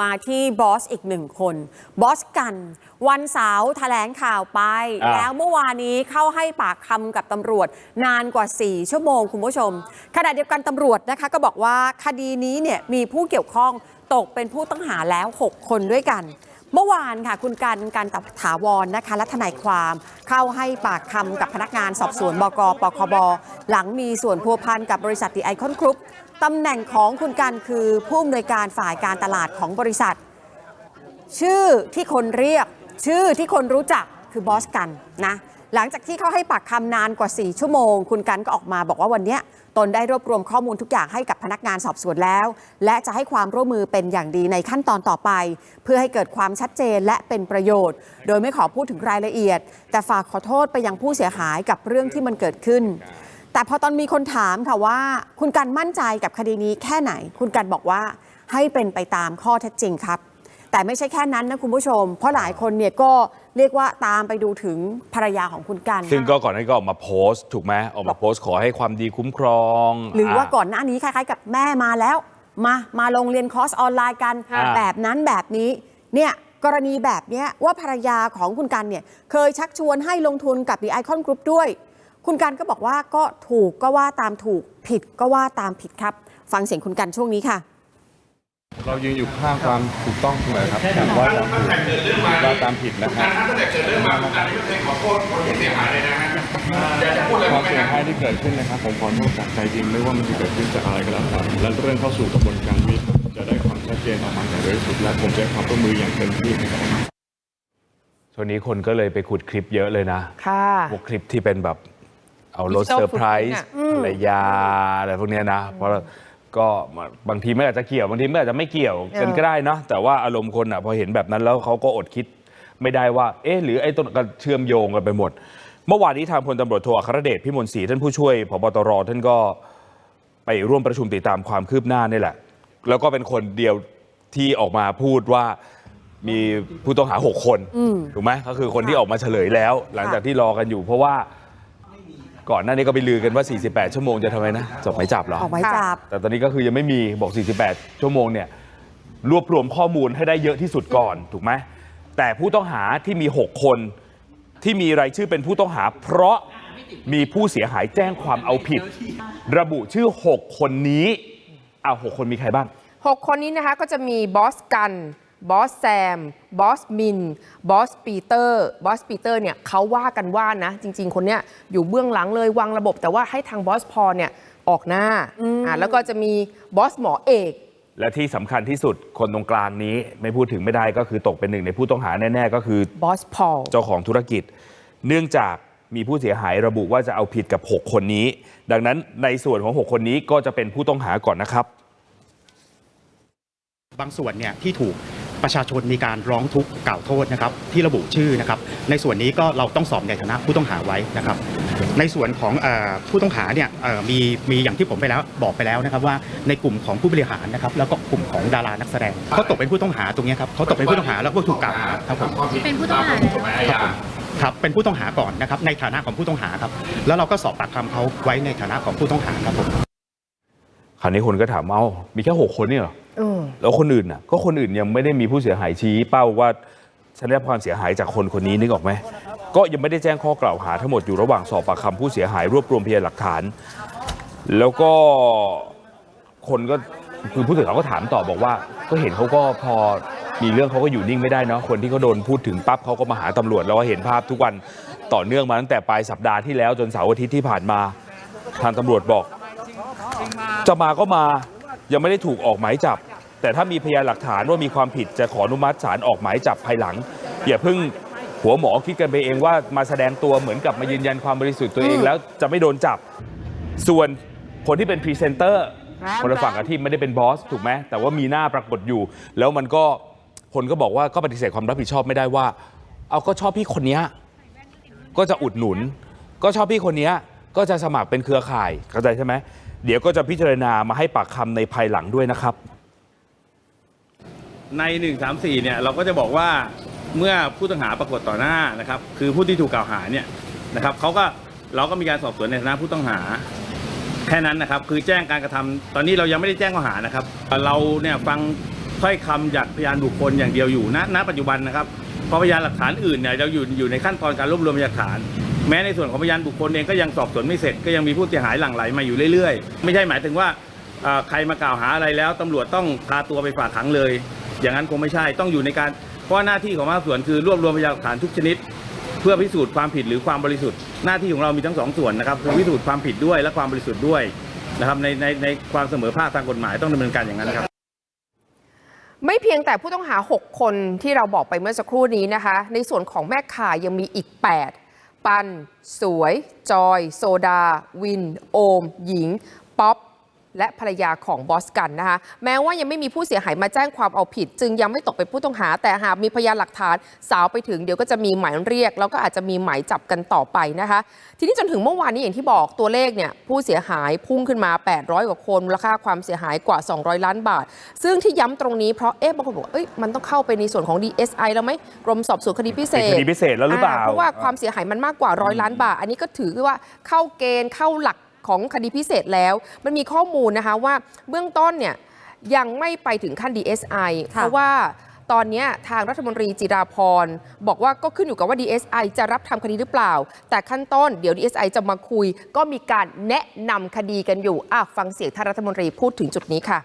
มาที่บอสอีกหนึ่งคน บอสกัน วันเสาร์แถลงข่าวไปอ่าแล้วเมื่อวานนี้เข้าให้ปากคำกับตำรวจนานกว่า 4 ชั่วโมงคุณผู้ชม ขณะเดียวกันตำรวจนะคะก็บอกว่าคดีนี้เนี่ยมีผู้เกี่ยวข้องตกเป็นผู้ต้องหาแล้ว 6 คนด้วยกัน เมื่อวานค่ะคุณกันการตับถาวรนะคะและทนายความเข้าให้ปากคำกับพนักงานสอบสวนบกปคบหลังมีส่วนพัวพันกับ บริษัทดีไอคอนกรุ๊ป ตำแหน่งของคุณกันคือผู้อำนวยการฝ่ายการตลาดของบริษัท ชื่อที่คนเรียก ชื่อที่คนรู้จักคือบอสกันนะหลังจากที่เขาให้ปากคำนานกว่า 4 ชั่วโมง คุณกันก็ออกมาบอกว่าวันนี้ตนได้รวบรวมข้อมูลทุกอย่างให้กับพนักงานสอบสวนแล้ว และจะให้ความร่วมมือเป็นอย่างดีในขั้นตอนต่อไป เพื่อให้เกิดความชัดเจนและเป็นประโยชน์ โดยไม่ขอพูดถึงรายละเอียด แต่ฝากขอโทษไปยังผู้เสียหายกับเรื่องที่มันเกิดขึ้น แต่พอตอนมีคนถามค่ะว่า คุณกันมั่นใจกับคดีนี้แค่ไหน คุณกันบอกว่าให้เป็นไปตามข้อเท็จจริงครับ แต่ไม่ใช่แค่นั้นนะคุณผู้ชม เพราะหลายคนเนี่ยก็เรียกว่าตามไปดูถึงภรรยาของคุณกัน ซึ่งก็ก่อนหนานี้ก็ออกมาโพสต์ถูกไหมออกมาโพสต์ขอให้ความดีคุ้มครอง หรือว่าะก่อนหน้านี้คล้ายๆ กับแม่มาแล้ว มามาลงเรียนคอร์สออนไลน์กันอ่า แบบนั้นแบบนี้เนี่ยกรณีแบบเนี้ยว่าภรรยาของคุณกันเนี่ยเคยชักชวนให้ลงทุนกับ The Icon Group ด้วย คุณกันก็บอกว่าก็ถูกก็ว่าตามถูกผิดก็ว่าตามผิดครับ ฟังเสียงคุณกันช่วงนี้ค่ะ เรายืนอยู่ข้างความถูกต้องเสมอครับการว่าตามถูกว่าตามผิดนะครับตั้งแต่เกิดเรื่องมาคุณการไม่เคยขอโทษคนที่เสียหายเลยนะฮะอยากจะพูดอะไรควาบ้ามงไหมเสียฮะหายที่เกิดขึ้นนะครับผมขอโทษจากใจจริงไม่ว่ามันจะเกิดขึ้นจากอะไรก็แล้วแต่และเรื่องเข้าสู่กระบวนการวิจะได้ความชัดเจนออกมาอย่างเร็วที่สุดและผมจะให้ความร่วมมืออย่างเต็มที่นะครับช่วงนี้คนก็เลยไปขุดคลิปเยอะเลยนะค่ะพวกคลิปที่เป็นแบบ เอารถ Digital เซอร์ไพร footprint ส์อะภรรยาอะไรพวกเนี้ยนะ เพราะก็บางทีไม่อาจจะเกี่ยวบางทีไม่อาจจะไม่เกี่ยวกันก็ได้เนาะแต่ว่าอารมณ์คนอะพอเห็นแบบนั้นแล้วเขาก็อดคิดไม่ได้ว่า เอ๊ะหรือไอ้ต้นก็เชื่อมโยงกันไปหมด เมื่อวานนี้ทางพลตำรวจโทอัครเดชพิมลศรีท่านผู้ช่วยพบตรท่านก็ไปร่วมประชุมติดตามความคืบหน้านี่แหละ แล้วก็เป็นคนเดียวที่ออกมาพูดว่ามีผู้ต้องหา 6 คนถูกไหมก็คือคนที่ออกมาเฉลยแล้ว หลังจากที่รอกันอยู่เพราะว่า ก่อนหน้านี้ก็ไปลือกันว่า 48 ชั่วโมงจะทำไมนะจบหมายจับเหรอ ออกหมายจับ แต่ตอนนี้ก็คือยังไม่มีบอก 48 ชั่วโมงเนี่ยรวบรวมข้อมูลให้ได้เยอะที่สุดก่อนถูกไหมแต่ผู้ต้องหาที่มี 6 คนที่มีรายชื่อเป็นผู้ต้องหา เพราะมีผู้เสียหายแจ้งความเอาผิด ระบุชื่อ 6 คนนี้เอา6คนมีใครบ้าง 6 คนนี้นะคะก็จะมีบอสกัน บอสแซม บอสมิน บอสปีเตอร์ บอสปีเตอร์เนี่ยเขาว่ากันว่านะ จริง ๆ คนเนี้ยอยู่เบื้องหลังเลยวางระบบ แต่ว่าให้ทางบอสพอเนี่ยออกหน้าอ่าแล้วก็จะมีบอสหมอเอกและที่สำคัญที่สุดคนตรงกลางนี้ไม่พูดถึงไม่ได้ก็คือตกเป็นหนึ่งในผู้ต้องหาแน่ ๆ ก็คือบอสพอลเจ้าของธุรกิจ เนื่องจากมีผู้เสียหายระบุว่าจะเอาผิดกับ 6 คนนี้ ดังนั้นในส่วนของ 6 คนนี้ก็จะเป็นผู้ต้องหาก่อนนะครับ บางส่วนเนี่ยที่ถูก ประชาชนมีการร้องทุกข์กล่าวโทษนะครับที่ระบุชื่อนะครับ ในส่วนนี้ก็เราต้องสอบในฐานะผู้ต้องหาไว้นะครับ ในส่วนของเออผู้ต้องหาเนี่ยเอ่อมีมีอย่างที่ผมไปแล้วบอกไปแล้วนะครับว่าในกลุ่มของผู้บริหารนะครับแล้วก็กลุ่มของดารานักแสดงเขาตกเป็นผู้ต้องหาตรงเนี้ยครับเขาตกเป็นผู้ต้องหาแล้วก็ถูกกล่าวหาครับผมเป็นผู้ต้องหาแล้วครับผมครับเป็นผู้ต้องหาก่อนนะครับในฐานะของผู้ต้องหาครับ แล้วเราก็สอบปากคำเขาไว้ในฐานะของผู้ต้องหาครับผมคราวนี้คนก็ถามเอ้ามีแค่6คนนี่เหรอเออ แล้วคนอื่นน่ะก็คนอื่นยังไม่ได้มีผู้เสียหายชี้เป้าว่าฉันได้รับความเสียหายจากคนคนนี้นึกออกไหมก็ยังไม่ได้แจ้งข้อกล่าวหาทั้งหมดอยู่ระหว่างสอบปากคำผู้เสียหายรวบรวมพยานหลักฐาน แล้วก็คนก็คือผู้สื่อข่าวก็ถามต่อบอกว่า ก็เห็นเขาก็พอมีเรื่องเขาก็อยู่นิ่งไม่ได้เนาะคนที่เขาโดนพูดถึงปั๊บเขาก็มาหาตำรวจแล้วก็เห็นภาพทุกวันต่อเนื่องมาตั้งแต่ปลายสัปดาห์ที่แล้วจนเสาร์อาทิตย์ที่ผ่านมา ทางตำรวจบอก จะมาก็มา ยังไม่ได้ถูกออกหมายจับ แต่ถ้ามีพยานหลักฐานว่ามีความผิดจะขออนุมัติศาลออกหมายจับภายหลัง อย่าเพิ่งหัวหมอคิดกันไปเองว่ามาแสดงตัวเหมือนกับมายืนยันความบริสุทธิ์ตัวเองแล้วจะไม่โดนจับ ส่วนคนที่เป็นพรีเซนเตอร์คนละฝั่งกับที่ไม่ได้เป็นบอสถูกไหมแต่ว่ามีหน้าปรากฏอยู่ แล้วมันก็คนก็บอกว่าก็ปฏิเสธความรับผิดชอบไม่ได้ว่า เอาก็ชอบพี่คนเนี้ยก็จะอุดหนุน ก็ชอบพี่คนเนี้ยก็จะสมัครเป็นเครือข่ายเข้าใจใช่ไหม เดี๋ยวก็จะพิจารณามาให้ปากคำในภายหลังด้วยนะครับ ใน 134 เนี่ยเราก็จะบอกว่าเมื่อผู้ต้องหาปรากฏต่อหน้านะครับ คือผู้ที่ถูกกล่าวหาเนี่ยนะครับเขาก็เราก็มีการสอบสวนในฐานะผู้ต้องหาแค่นั้นนะครับ คือแจ้งการกระทำตอนนี้เรายังไม่ได้แจ้งข้อหานะครับ เราเนี่ยฟังถ้อยคำจากพยานบุคคลอย่างเดียวอยู่ณณปัจจุบันนะครับเพราะพยานหลักฐานอื่นเนี่ยเราอยู่อยู่ในขั้นตอนการรวบรวมพยานหลักฐาน แม้ในส่วนของพยานบุคคลเองก็ยังสอบสวนไม่เสร็จก็ยังมีผู้เสียหายหลั่งไหลมาอยู่เรื่อยๆ ไม่ใช่หมายถึงว่าใครมากล่าวหาอะไรแล้วตำรวจต้องพาตัวไปฝากขังเลย อย่างนั้นคงไม่ใช่ต้องอยู่ในการเพราะว่าหน้าที่ของพนักงานสอบสวนคือรวบรวมพยานหลักฐานทุกชนิด เพื่อพิสูจน์ความผิดหรือความบริสุทธิ์หน้าที่ของเรามีทั้งสองส่วนนะครับคือพิสูจน์ความผิดด้วยและความบริสุทธิ์ด้วยนะครับในในในความเสมอภาคทางกฎหมายต้องดำเนินการอย่างนั้นครับไม่เพียงแต่ผู้ต้องหา 6 คนที่เราบอกไปเมื่อสักครู่นี้นะคะ ในส่วนของแม่ข่ายยังมีอีก 8 ปัน สวย จอย โซดา วิน โอม หญิง ป๊อป และภรรยาของบอสกันนะคะแม้ว่ายังไม่มีผู้เสียหายมาแจ้งความเอาผิด จึงยังไม่ตกเป็นผู้ต้องหา แต่หากมีพยานหลักฐานสาวไปถึงเดี๋ยวก็จะมีหมายเรียก แล้วก็อาจจะมีหมายจับกันต่อไปนะคะ ทีนี้จนถึงเมื่อวานนี้อย่างที่บอกตัวเลขเนี่ยผู้เสียหายพุ่งขึ้นมา 800 กว่าคนมูลค่าความเสียหายกว่า 200 ล้านบาท ซึ่งที่ย้ำตรงนี้เพราะเอ๊ะบางคนบอกว่าเอ้ยมันต้องเข้าไปในส่วนของ DSI แล้วไหมกรมสอบสวนคดีพิเศเป็นษคดีพิเศษแล้วหรือเปล่าเพราะว่าความเสียหายมันมากกว่าร้อยล้านบาท อันนี้ก็ถือว่าเข้าเกณฑ์เข้าหลัก ของคดีพิเศษแล้ว มันมีข้อมูลนะคะว่าเบื้องต้นเนี่ยยังไม่ไปถึงขั้น DSI ค่ะเพราะว่าตอนเนี้ยทางรัฐมนตรีจิราพรบอกว่าก็ขึ้นอยู่กับว่า DSI จะรับทำคดีหรือเปล่า แต่ขั้นต้นเดี๋ยว DSI จะมาคุย ก็มีการแนะนำคดีกันอยู่อะฟังเสียงท่านรัฐมนตรีพูดถึงจุดนี้ค่ะ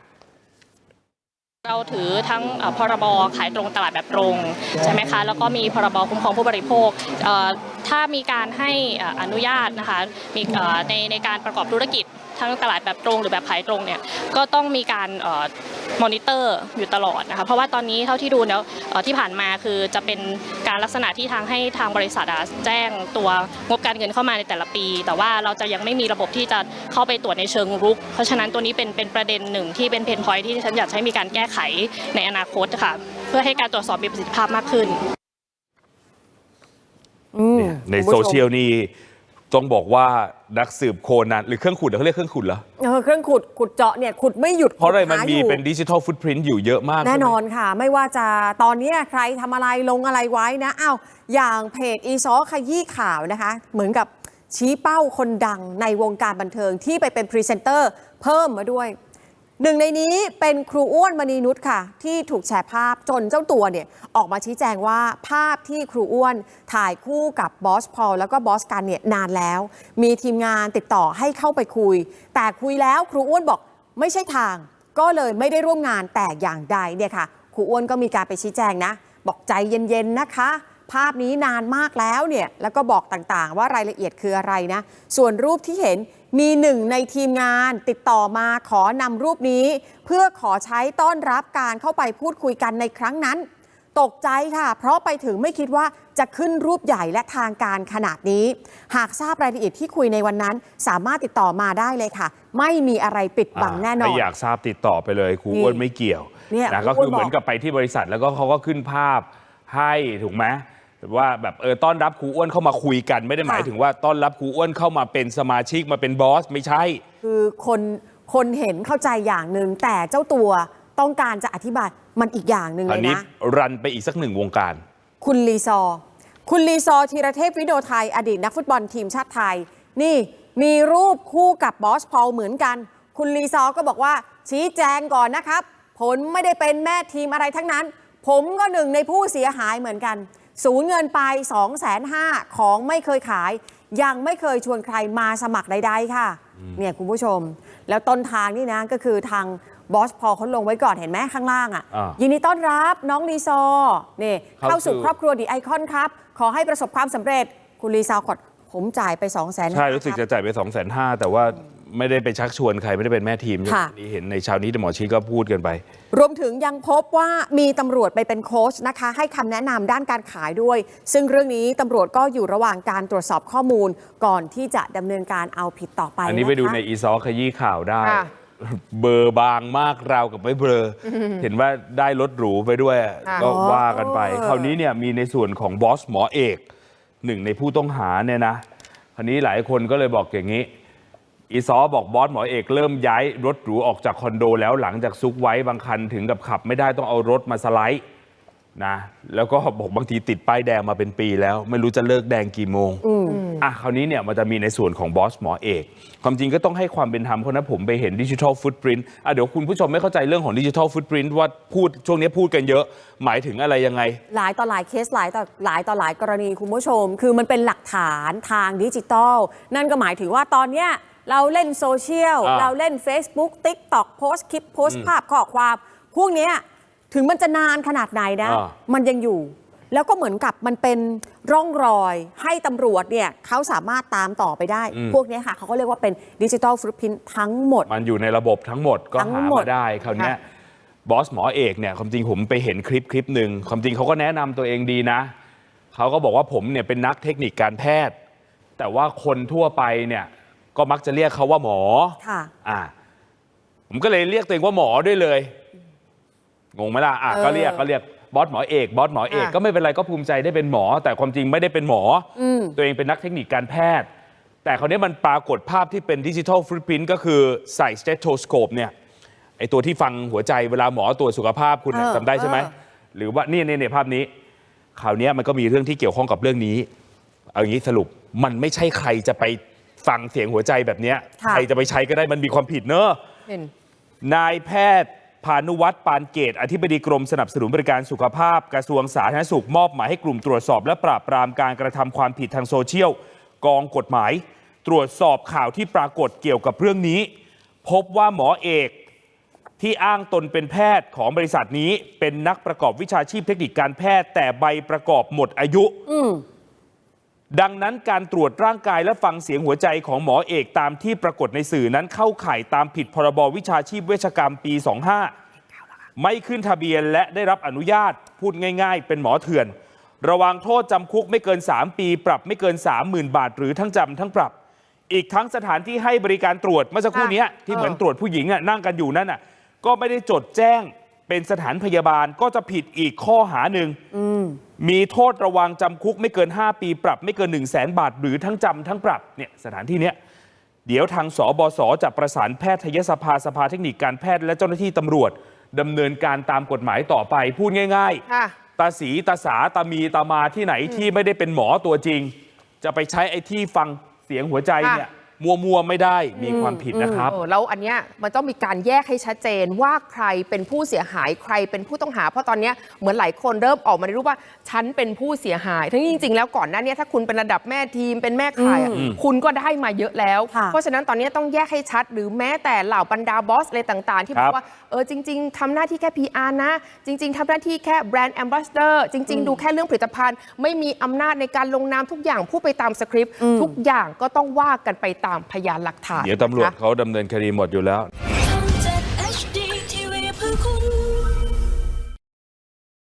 เราถือทั้งเอ่อพรบขายตรงตลาดแบบตรงใช่ไหมคะแล้วก็มีพรบคุ้มครองผู้บริโภคเอ่อ ถ้ามีการให้อนุญาตนะคะมีในในการประกอบธุรกิจทั้งตลาดแบบตรงหรือแบบขายตรงเนี่ยก็ต้องมีการมอนิเตอร์อยู่ตลอดนะคะเพราะว่าตอนนี้เท่าที่ดูแล้วที่ผ่านมาคือจะเป็นการลักษณะที่ทางให้ทางบริษัทแจ้งตัวงบการเงินเข้ามาในแต่ละปี แต่ว่าเราจะยังไม่มีระบบที่จะเข้าไปตรวจในเชิงรุก เพราะฉะนั้นตัวนี้เป็นเป็นประเด็นหนึ่งที่เป็นเพนพอยที่ฉันอยากให้มีการแก้ไขในอนาคตค่ะเพื่อให้การตรวจสอบมีประสิทธิภาพมากขึ้น ในคุณผู้ชมโซเชียลนี่ต้องบอกว่านักสืบโคนันหรือเครื่องขุดเหรอเขาเรียกเครื่องขุดเหรอเออเครื่องขุดขุดเจาะเนี่ยขุดไม่หยุดเพราะอะไรมันขุดหมียู่เป็นดิจิทัลฟุตพิ้นอยู่เยอะมาก แน่ใช่ไหมนอนค่ะ ไม่ว่าจะตอนเนี้ยใครทำอะไรลงอะไรไว้นะอ้าวอย่างเพจอีซอขยี้ข่าวนะคะ เหมือนกับชี้เป้าคนดังในวงการบันเทิงที่ไปเป็นพรีเซนเตอร์เพิ่มมาด้วย หนึ่งในนี้เป็นครูอ้วนมณีนุชค่ะ ที่ถูกแชร์ภาพจนเจ้าตัวเนี่ยออกมาชี้แจงว่าภาพที่ครูอ้วนถ่ายคู่กับบอสพอลแล้วก็บอสกันเนี่ยนานแล้ว มีทีมงานติดต่อให้เข้าไปคุย แต่คุยแล้วครูอ้วนบอกไม่ใช่ทาง ก็เลยไม่ได้ร่วมงานแต่อย่างใดเนี่ยค่ะ ครูอ้วนก็มีการไปชี้แจงนะ บอกใจเย็นๆนะคะ ภาพนี้นานมากแล้วเนี่ยแล้วก็บอกต่างๆ ว่ารายละเอียดคืออะไรนะ ส่วนรูปที่เห็น มีหนึ่งในทีมงานติดต่อมาขอนำรูปนี้ เพื่อขอใช้ต้อนรับการเข้าไปพูดคุยกันในครั้งนั้น ตกใจค่ะ เพราะไปถึงไม่คิดว่าจะขึ้นรูปใหญ่และทางการขนาดนี้ หากทราบรายละเอียดที่คุยในวันนั้น สามารถติดต่อมาได้เลยค่ะ ไม่มีอะไรปิดบังแน่นอน ถ้าอยากทราบติดต่อไปเลยครูนี่อ้วนไม่เกี่ยวเนี่ยนะครูก็อ้วนคือเหมือนบอกกับไปที่บริษัทแล้วก็เขาก็ขึ้นภาพให้ถูกไหม ว่าแบบเออต้อนรับครูอ้วนเข้ามาคุยกัน ไม่ได้หมายถึงว่าต้อนรับครูอ้วนเข้ามาเป็นสมาชิกมาเป็นบอสไม่ใช่ คือคนคนเห็นเข้าใจอย่างหนึ่งแต่เจ้าตัวต้องการจะอธิบายมันอีกอย่างหนึ่งอัเลนยนี้นะ รันไปอีกสักหนึ่งวงการ คุณลีซอร์คุณลีซอร์ธีรเทพวิโดไทย อดีตนักฟุตบอลทีมชาติไทย นี่มีรูปคู่กับบอสพอลเหมือนกัน คุณลีซอร์ก็บอกว่าชี้แจงก่อนนะครับผลไม่ได้เป็นแม่ทีมอะไรทั้งนั้น ผมก็หนึ่งในผู้เสียหายเหมือนกัน สูญเงินไป 2 5 0 0 0ของไม่เคยขาย ยังไม่เคยชวนใครมาสมัครใดๆค่ะ เนี่ยคุณผู้ชม แล้วต้นทางนี่นะก็คือทางบอสพอลเขาลงไว้ก่อนเห็นไหมข้างล่างอะ อ่ายิยินดีต้อนรับน้องลีซอร์นี่เข้าเข้าสู่ สู่ครอบครัวดีไอคอนครับ ขอให้ประสบความสำเร็จคุณลีซาวขอดผมจ่ายไป 2 0 0 0 0 0 ใช่รู้สึกจะจ่ายไป2องแสนห้าแต่ว่า ไม่ได้ไปชักชวนใครไม่ได้เป็นแม่ทีมค่ะ นี่เห็นในเชาวนี้หมอชีก็พูดกันไป รวมถึงยังพบว่ามีตำรวจไปเป็นโค้ชนะคะ ให้คำแนะนำด้านการขายด้วย ซึ่งเรื่องนี้ตำรวจก็อยู่ระหว่างการตรวจสอบข้อมูล ก่อนที่จะดำเนินการเอาผิดต่อไปอันนี้ไปดูะคะ ในอีซอขยี้ข่าวได้ ค่ะ เบอร์บางมากราวกับไม่เบลออเห็นว่าได้รถหรูไปด้วย ค่ะก็ว่ากันไป อ๋อ คราวนี้เนี่ยมีในส่วนของบอสหมอเอก หนึ่งในผู้ต้องหาเนี่ยนะคราวนี้หลายคนก็เลยบอกอย่างนี้ อีซอบอกบอสหมอเอกเริ่มย้ายรถหรูออกจากคอนโดแล้วหลังจากซุกไว้บางคันถึงกับขับ ไม่ได้ต้องเอารถมาสไลด์นะแล้วก็บอกบางทีติดป้ายแดงมาเป็นปีแล้ว ไม่รู้จะเลิกแดงกี่โมงอะคราวนี้เนี่ยมันจะมีในส่วนของบอสหมอเอก ความจริงก็ต้องให้ความเป็นธรรมเพราะนะผมไปเห็นดิจิทัลฟุตปรินต์อะเดี๋ยวคุณผู้ชมไม่เข้าใจเรื่องของดิจิทัลฟุตปรินต์ว่าพูดช่วงนี้พูดกันเยอะ หมายถึงอะไรยังไง หลายต่อหลายเคสหลายต่อหลายต่อหลายกรณีคุณผู้ชม คือมันเป็นหลักฐานทางดิจิตอลนั่นก็หมายถึงว่าตอนเนี้ย เราเล่นโซเชียล อ่าเราเล่น Facebook TikTok โพสต์คลิปโพสต์ภาพข้อความ พวกเนี้ยถึงมันจะนานขนาดไหนนะ อ่า มันยังอยู่ แล้วก็เหมือนกับมันเป็นร่องรอยให้ตำรวจเนี่ยเขาสามารถตามต่อไปได้ พวกเนี้ยค่ะเขาก็เรียกว่าเป็นดิจิทัลฟุตพิ้นทั้งหมด มันอยู่ในระบบทั้งหมดก็ทั้งหาหมดมาได้คราวเนี้ยบอสหมอเอกเนี่ยความจริงผมไปเห็นคลิปคลิปหนึ่งความจริงเขาก็แนะนำตัวเองดีนะ เขาก็บอกว่าผมเนี่ยเป็นนักเทคนิคการแพทย์ แต่ว่าคนทั่วไปเนี่ย ก็มักจะเรียกเขาว่าหมอค่ะอ่าผมก็เลยเรียกตัวเองว่าหมอด้วยเลย งงไหมล่ะอะเออก็เรียกก็เรียกบอสหมอเอกบอสหมอเอกอะก็ไม่เป็นไรก็ภูมิใจได้เป็นหมอ แต่ความจริงไม่ได้เป็นหมออมตัวเองเป็นนักเทคนิคการแพทย์ แต่คราวนี้มันปรากฏภาพที่เป็นดิจิทัลฟุตพิ้นก็คือใส่สเตโทสโคปเนี่ยไอตัวที่ฟังหัวใจเวลาหมอตรวจสุขภาพคุณน่ะเออจำได้ใช่ไหมเออหรือว่านี่ในในภาพนี้คราวนี้มันก็มีเรื่องที่เกี่ยวข้องกับเรื่องนี้ เอาอย่างนี้สรุปมันไม่ใช่ใครจะไป ฟังเสียงหัวใจแบบเนี้ยค่ะใครจะไปใช้ก็ได้มันมีความผิดเนอะเห็นนายแพทย์พานุวัตรปานเกต อธิบดีกรมสนับสนุนบริการสุขภาพ กระทรวงสาธารณสุขมอบหมายให้กลุ่มตรวจสอบและปราบปรามการกระทำความผิดทางโซเชียล กองกฎหมาย ตรวจสอบข่าวที่ปรากฏเกี่ยวกับเรื่องนี้ พบว่าหมอเอกที่อ้างตนเป็นแพทย์ของบริษัทนี้ เป็นนักประกอบวิชาชีพเทคนิคการแพทย์ แต่ใบประกอบหมดอายุอืม ดังนั้นการตรวจร่างกายและฟังเสียงหัวใจของหมอเอกตามที่ปรากฏในสื่อนั้นเข้าข่ายตามผิดพรบวิชาชีพเวชกรรมปี 25 ไม่ขึ้นทะเบียนและได้รับอนุญาตพูดง่าย ๆ เป็นหมอเถื่อน ระวังโทษจำคุกไม่เกิน 3 ปี ปรับไม่เกิน 30,000 บาท หรือทั้งจำทั้งปรับ อีกทั้งสถานที่ให้บริการตรวจเมื่อสักครู่นี้ที่เหมือนตรวจผู้หญิงนั่งกันอยู่นั่นก็ไม่ได้จดแจ้ง เป็นสถานพยาบาลก็จะผิดอีกข้อหาหนึ่งมีโทษระวังจำคุกไม่เกิน 5 ปีปรับไม่เกิน 1 0 0 0 0แสนบาท หรือทั้งจำทั้งปรับเนี่ยสถานที่เนี้ยเดี๋ยวทางสบสจะประสานแพทยสภาสภาเทคนิคการแพทย์และเจ้าหน้าที่ตำรวจดำเนินการตามกฎหมายต่อไปพูดง่ายค่ะๆตาสีตาสาตามีตามาที่ไหนที่ไม่ได้เป็นหมอตัวจริง จะไปใช้ไอ้ที่ฟังเสียงหัวใจเนี่ย มัวๆไม่ได้มีความผิดนะครับ เออแล้วอันเนี้ยมันต้องมีการแยกให้ชัดเจนว่าใครเป็นผู้เสียหายใครเป็นผู้ต้องหา เพราะตอนเนี้ยเหมือนหลายคนเริ่มออกมาในรูปว่าฉันเป็นผู้เสียหาย ทั้งที่จริง ๆ แล้วก่อนหน้าเนี้ยถ้าคุณเป็นระดับแม่ทีมเป็นแม่ขายอะคุณก็ได้มาเยอะแล้ว ค่ะ เพราะฉะนั้นตอนเนี้ยต้องแยกให้ชัด หรือแม้แต่เหล่าบรรดาบอสอะไรต่าง ๆ ที่บอครักบ ว่าเออจริง ๆทำหน้าที่แค่ PR นะ จริง ๆทำหน้าที่แค่แบรนด์แอมบาสเดอร์จริง ๆ ดูแค่เรื่องผลิตภัณฑ์ ไม่มีอำนาจในการลงนามทุกอย่างพูดไปตามสคริปต์ทุกอย่างก็ต้องว่ากันไปตามพยานหลักฐานเดี๋ยวตำรวจนะคะเขาดำเนินคดีหมดอยู่แล้ว